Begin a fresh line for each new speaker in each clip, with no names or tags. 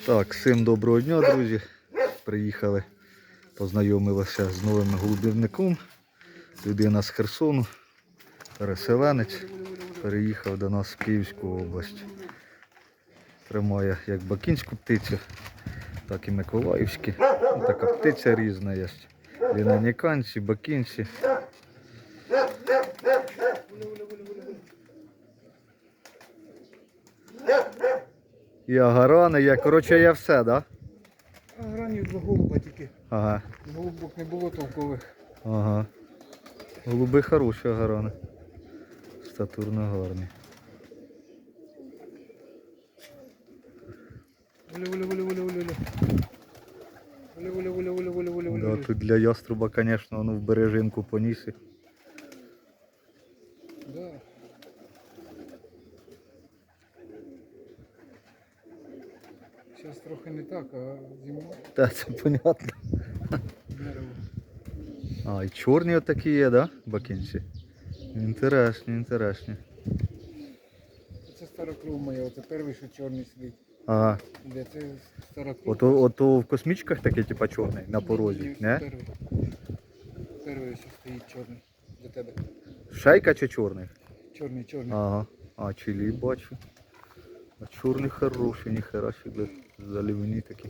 Так, всім доброго дня, друзі. Приїхали, познайомилися з новим голубівником. Людина з Херсону, переселенець, переїхав до нас в Київську область. Тримає як бакінську птицю, так і миколаївські. Така птиця різна є. Лінаніканці, бакінці. І агарани, я, коротше, є все, так? Да?
А два голуба тільки.
Ага.
Голубок не було толкових.
Ага. Голуби хороші агарани. Статурно гарні.
Оля, оля, оля, оля, оля, оля. Оля, оля, оля, оля, оля, оля, оля,
Да, тут для яструба, звісно, ну в бережинку поніс. і-
Да. Зараз трохи не так, а зима
Та це понятно.
дерево.
А, і чорні отакі є, да? Бакінці? Інтересні, інтересні.
Це стара кров моя, оце перший, що чорний сидить.
Ага.
Де це стара кров?
Ото, ото в космічках таке, типа чорний, на порозі, не?
Перший. Перший, що стоїть чорний. Для тебе.
Шайка чи чорний?
Чорний, чорний.
Ага. А, чилі бачу. А чорний хороший, ніхера себе. Заливні такі.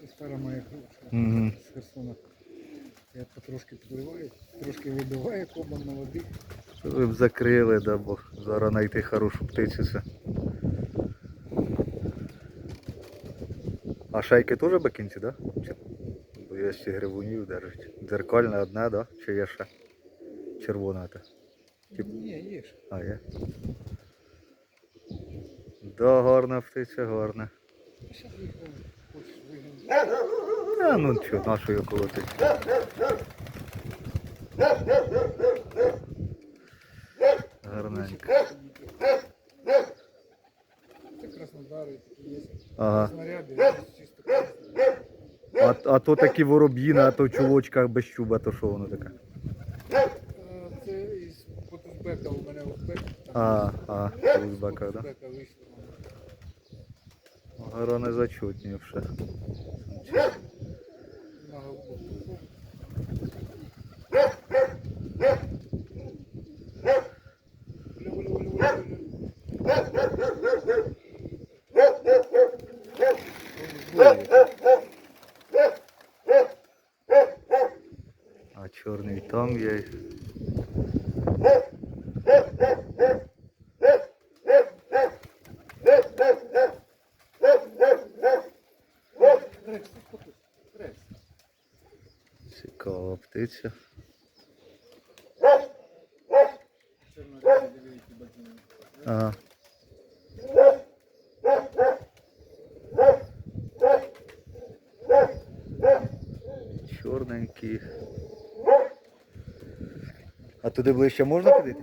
Це стара моя що З Херсона. Я потрошки підливаю, трошки вибиваю кобом на води.
Ви б закрили, да, бо зараз знайти хорошу птицю це. А шайки теж бакінці, так? Да? Бо є ще гривунів держать. Дзеркальне одне, да? Чи є ще? Червона та. Тип-
Ні, є ж.
А, є. Да, гарна птиця, гарна. А ну що, нашою колотить. Гарненько.
Це Краснодари такі є.
Ага.
Снаряди, чисто красні.
А, а то такі вороб'їни, а то в чулочках без чуба, то що воно таке?
Це із Потузбека у мене Узбек.
А, а,
з
Узбека, да?
Потузбека вийшло.
Горони зачутні вже.
На голубок. Оля, оля, оля, оля, оля.
А чорний там є.
Дивіться.
Ага. Чорненький. А туди ближче можна підійти?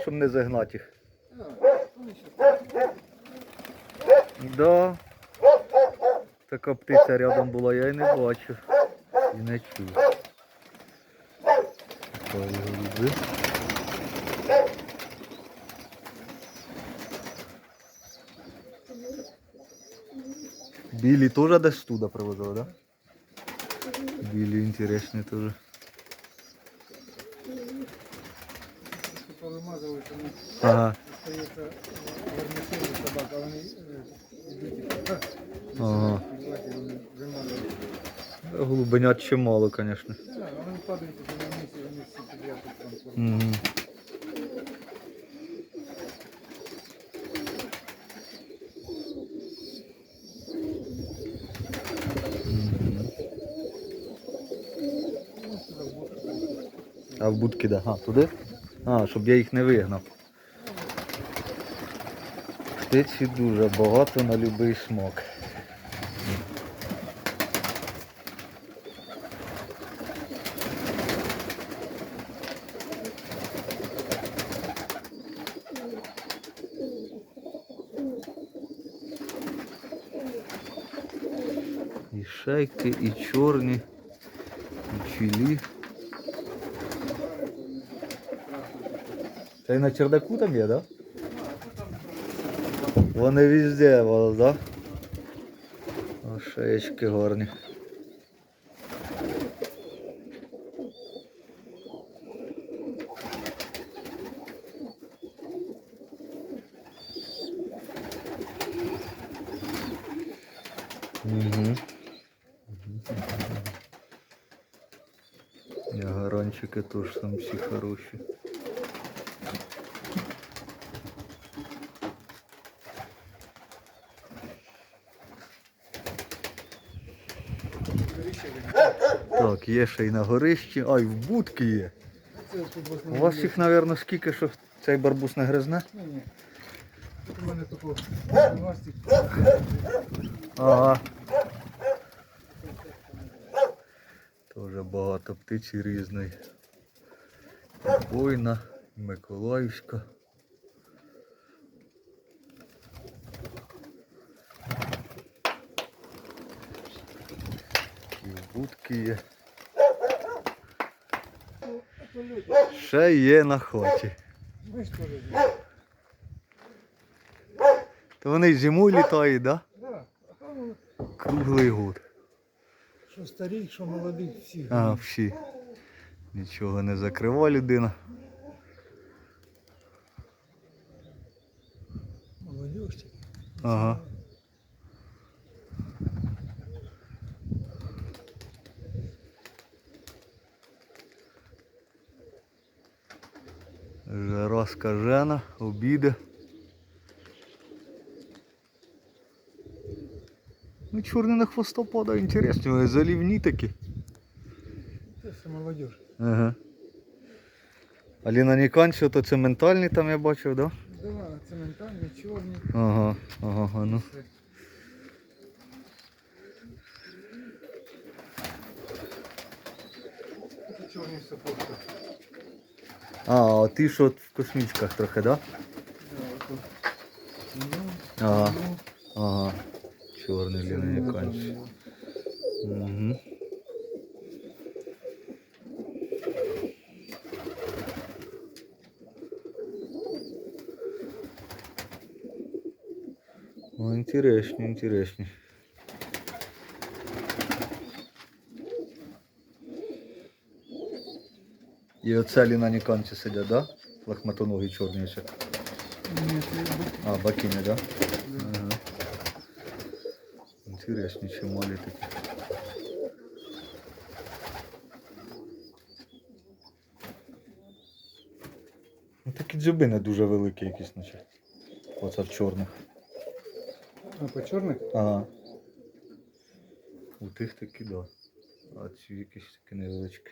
Щоб не загнати їх. Да. Така птиця рядом була, я і не бачив. І не чув. Такої голуби. Білі теж десь туди привозили, так? Да? Білі інтересні теж.
Що повимазали, тому
Ага.
остається гармативні собака, вони е, йдуть і так.
Ага.
Підлаки вони вимазують.
Голубенят чимало, звісно.
Так, вони падають уже на місці, вони всі підряд тут там
А в будки де? А, туди? А, щоб я їх не вигнав. Птиці дуже багато на будь-який смак. І шейки, і чорні, і чилі. Та й на чердаку там є, так? Да? Вони везде, так? Да? Шеєчки гарні. Угу. Ягаранчики теж там всі хороші. Так, є ще й на горищі. Ай, в будки є. У вас їх, мабуть, скільки, що цей барбус не гризне?
Ні, ні. У мене такого.
Ага. Тоже багато птиці різної. Бойна, Миколаївська. Будки є. Ще є на хоті.
Теж.
То вони зимою літають, да?
Да.
Круглий год.
Що старий, що молодий, всі.
А, всі. Нічого не закрива людина.
Молодіж.
Ага. Жара скажена, обіди. Ну, чорний на хвостопада, інтересні, вони залівні такі.
Це молодіж.
Ага. Аліна Ніканчо, то це ментальний там я бачив, да?
Да, це ментальні, чорні.
Ага, ага, ну.
Це чорні сапожки.
А, а ти що в космічках трохи, да?
Да.
Ага. Ага. Чорний
там,
Угу. О, інтересні, інтересні. І оце Ліна Ніканці сидять, да? Ще.
Ні, це
А, бакіни, да?
да.
Ага. Інтересні чималі такі. Ну такі дзюби не дуже великі якісь, наче. Оце в чорних.
А по чорних?
Ага. У тих такі, да. А ці якісь такі невеличкі.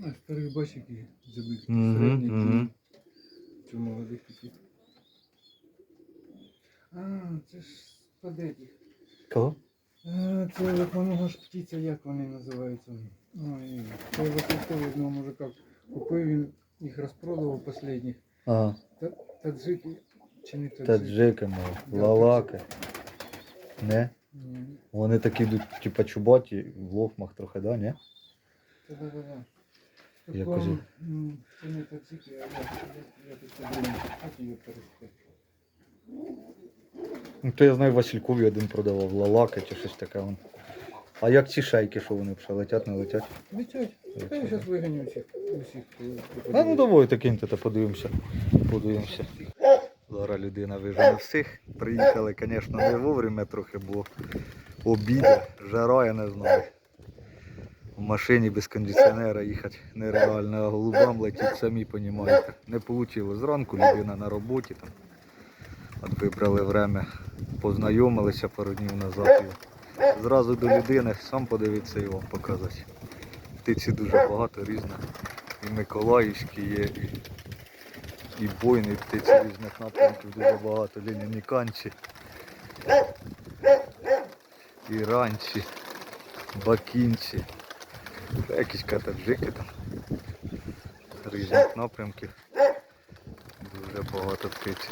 А, старих бачиш, які зуби такі
Мгм,
середні,
мгм.
чи молодих такі. А, це ж спадеті.
Кого?
А, це як воно ж птиця, як вони називаються? Ой, це Васильковий одного мужика купив, він їх розпродавав останніх.
Ага.
Та- Таджики чи не таджики? Да,
лалаки. Не?
Ні.
Вони такі йдуть, типа чубаті, в лохмах трохи, да, ні?
Та-да-да-да.
Якось-
м, Це не таджики, а як це блин, як її перестати?
Ну то я знаю, Василькові один продавав, лалаки чи щось таке. вон. А як ці шейки, що вони ще летять, не летять?
Летять. Та я зараз виганю усіх. усіх
А ну давайте киньте та подивимося. Подивимося. Зараз людина вижене всіх. Приїхали, звісно, не вовремя трохи, бо обід, жара, я не знаю. В машині без кондиціонера їхати нереально, а голубам летіть, самі розумієте. Не вийшло зранку, людина на роботі там. От вибрали время, познайомилися пару днів назад. Зразу до людини, сам подивитися і вам показати. Птиці дуже багато різних. І Миколаївські є, і, і бойні птиці різних напрямків дуже багато. Ліні Ніканці, і ранці, бакінці, якісь катаджики там. Різних напрямків. Дуже багато птиці.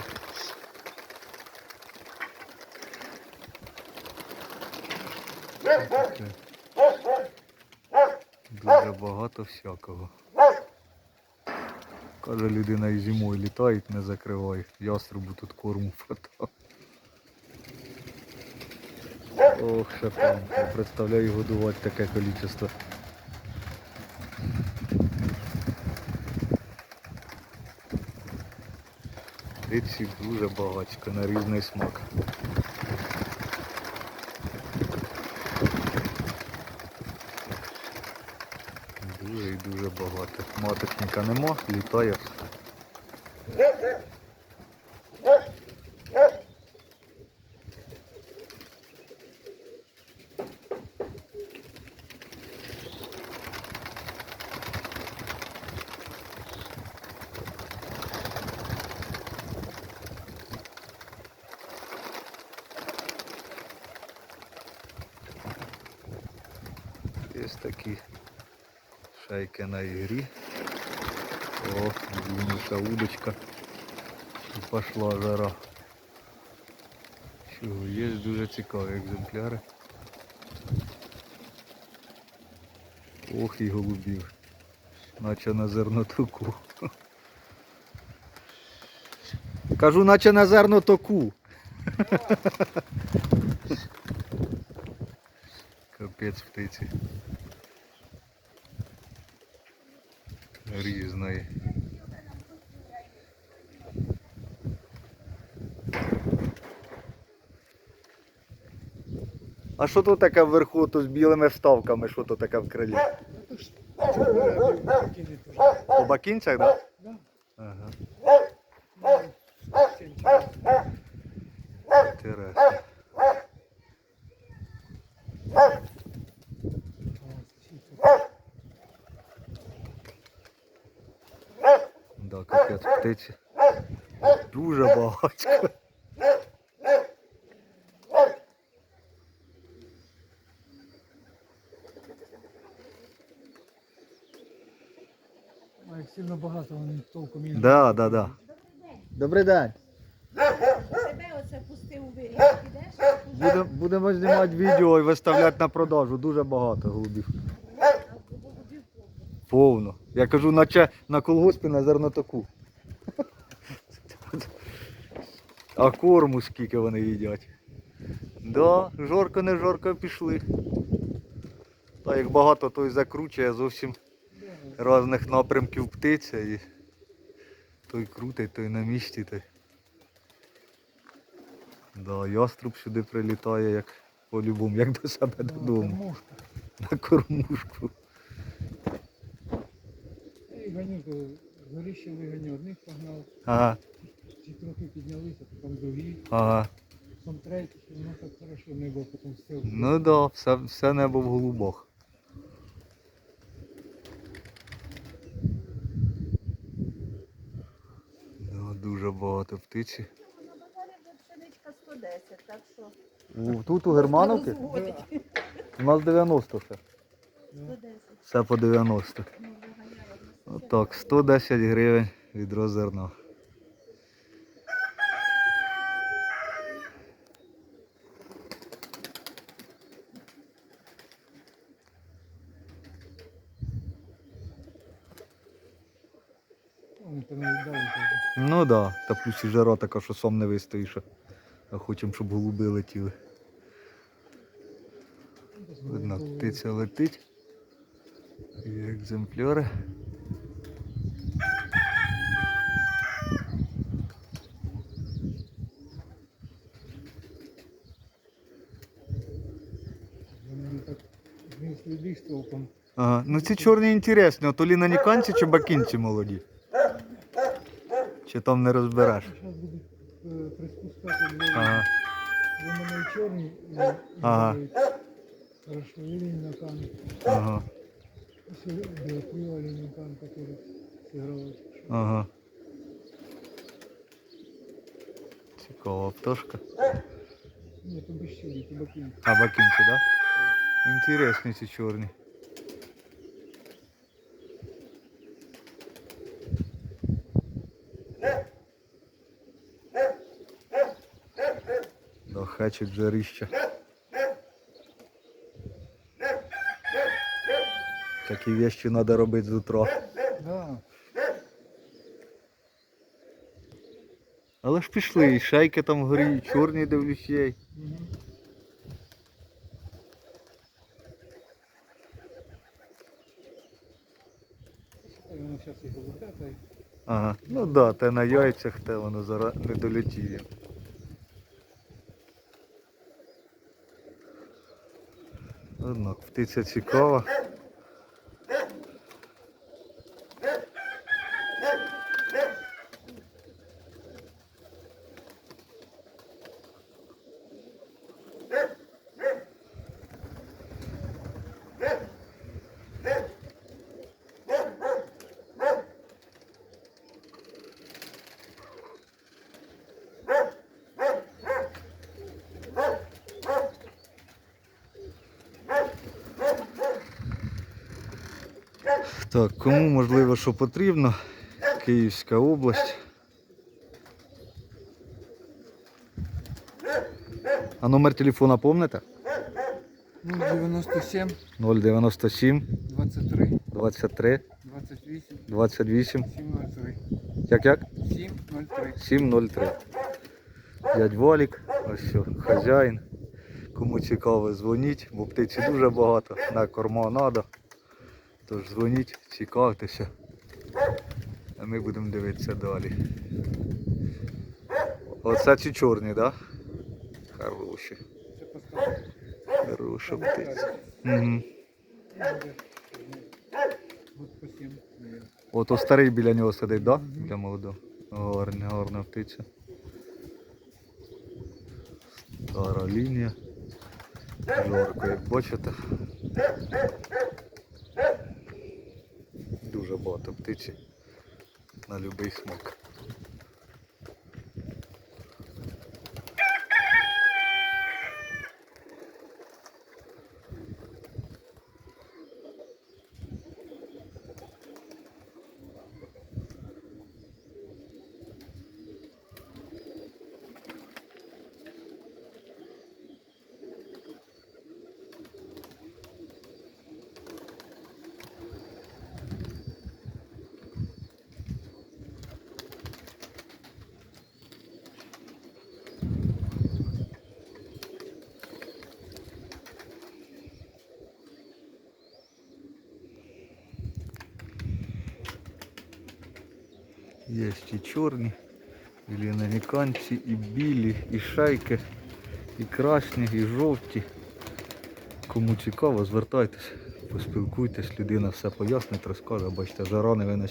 Дуже багато всякого. Каже, людина і зимою літають, не закриває. Яструбу тут корму фатав. Ох, шапан, не представляю годувати таке кількість. Риці дуже багатько на різний смак. Дуже і дуже багато. Маточника нема, літає. все. Є такі шайки на ігрі. О, длинніша удочка. І пошла жара. Чого, є дуже цікаві екземпляри. Ох і голубів. Наче на зернотоку. Кажу, наче на зернотоку. Капець птиці. Різної. А що тут таке вверху тут з білими вставками? Що тут таке в крилі? По бакінцях, так?
Да.
Ага.
Сенчик.
Інтересно. Да, капець птиці. Дуже багато.
А як сильно багато, вони толком не
Да, да, да. Добрий день.
Тебе оце пустив у вирій. Підеш?
Будем, будемо знімати відео і виставляти на продажу. Дуже багато голубів. Повно. Я кажу, наче на колгоспі на зернотоку. А корму скільки вони їдять. Да, жорко не жорко пішли. Та як багато, той закручує зовсім різних напрямків птиця і той крутить, той на місці. Той. Да, яструб сюди прилітає як по-любому, як до себе
Да,
додому. На кормушку.
То горище виганяв, одних погнав,
Ага,
ці трохи піднялися, потім другі,
ага.
потім треті, і воно так хорошо небо потім стив.
Ну да, все, все небо в голубах. Да, дуже багато птиці.
На базарі вже пшеничка 110, так що...
У, тут у Германовки
Розводить.
у нас 90 ще.
110.
Все по 90.
Ну, виганяла в нас.
Отак, 110 гривень відро зерна. Ну да, та плюс і жара така, що сам не вистоїш. А хочемо, щоб голуби летіли. Видно, птиця летить. Екземпляри.
Вони так знесли ліс толком.
Ага. Ну ці чорні інтересні, от олі на ніканці чи бакінці молоді. Чи там не розбереш.
Зараз буду е, приспускати двоє.
Ага.
Вони мене чорні і,
Ага.
грають. Хорошо, вилінь на кан.
Ага.
Ось білокрила на кан, который сыграл.
Ага. Цікава пташка.
Нет, то без то бакин.
А бакінці, так? Да? Інтересні ці чорні. Да, хачить жарища. Такі вещи треба робити з утра.
Да.
Але ж пішли, і шайки там вгорі, і чорні дивлюсь є.
Мгм. Та й Воно зараз їх виглядає.
Ага. Ну так, да, те на яйцях, те воно зараз не долетіє. Однак птиця цікава. Так, кому можливо, що потрібно, Київська область. А номер телефона помните?
Ну, 97,
097
23,
23
28,
28.
703.
Як як?
703.
703. Дядь Валік, ось що, хазяїн. Кому цікаво, дзвоніть, бо птиці дуже багато, на корма треба. Тож дзвоніть, цікавтеся. А ми будемо дивитися далі. Оце ці чорні, так? Да? Хороші. Хороша птиця. Угу.
Год по 7.
Ото старий біля нього сидить, так? Да? Біля молодого. Гарна, гарна птиця. Стара лінія. Жарко, як бачите. Дуже багато. На будь-який смак. Є і чорні, і лінаніканці, і білі, і шайки, і красні, і жовті. Кому цікаво, звертайтесь, поспілкуйтесь, людина все пояснить, розкаже, бачите, жара не.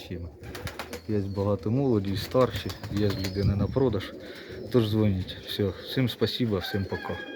Є багато молоді, старші, є людина на продаж. Тож дзвоніть. Все, всім спасибо, всім пока.